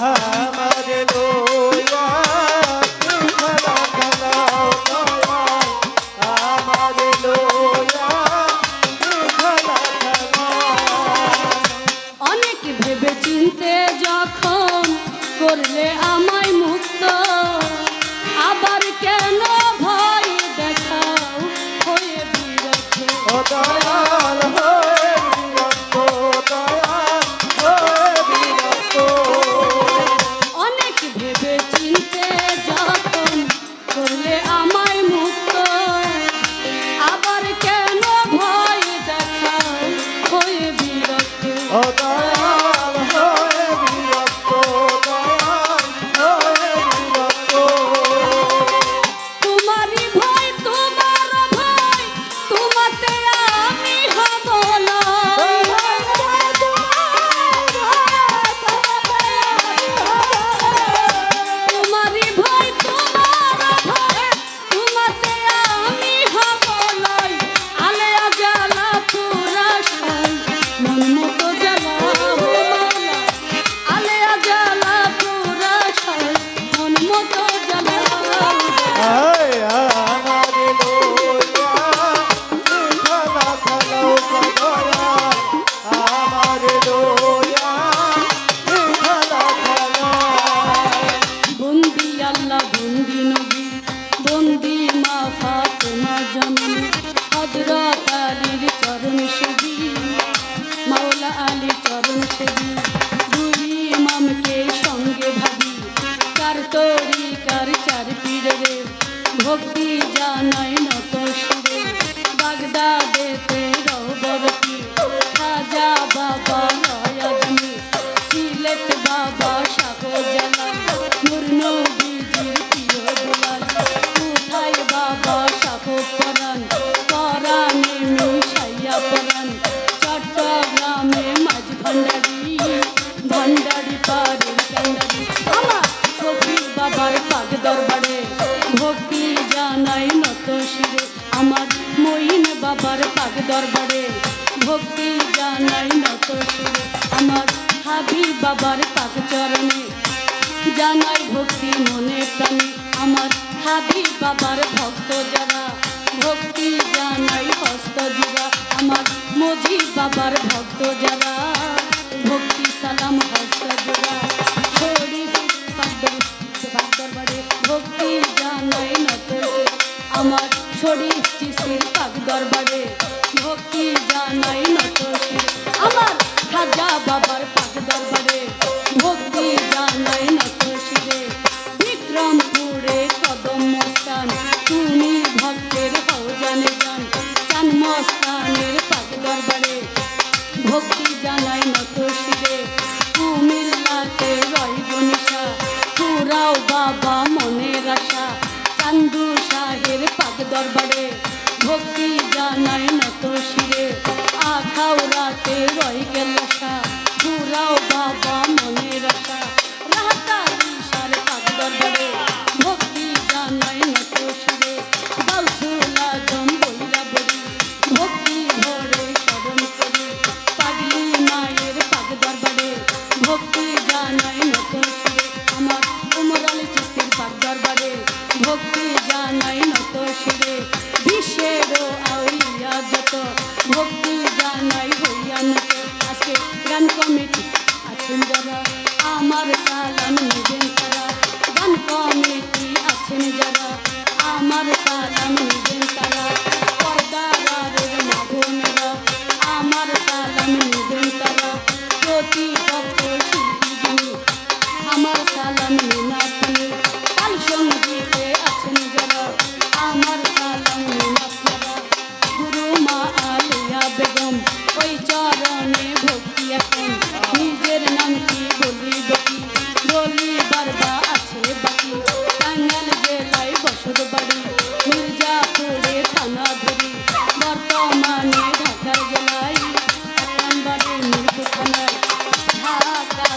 Ah. Oh, God. ইমাম সেবি দুই ইমামকে সঙ্গে ভাবি, কার তরি, কার চার পীরে ভক্তি জানায় নত সে বাবার পাগ দরবারে ভক্তি জানাই নত সুরে আমার হাবি বাবার পাগ চরণে জানাই ভক্তি মনে প্রাণে। আমার হাবি বাবার ভক্ত যারা, ভক্তি জানাই হস্ত জুড়া। আমার মজি বাবার ভক্ত যারা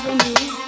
follow me.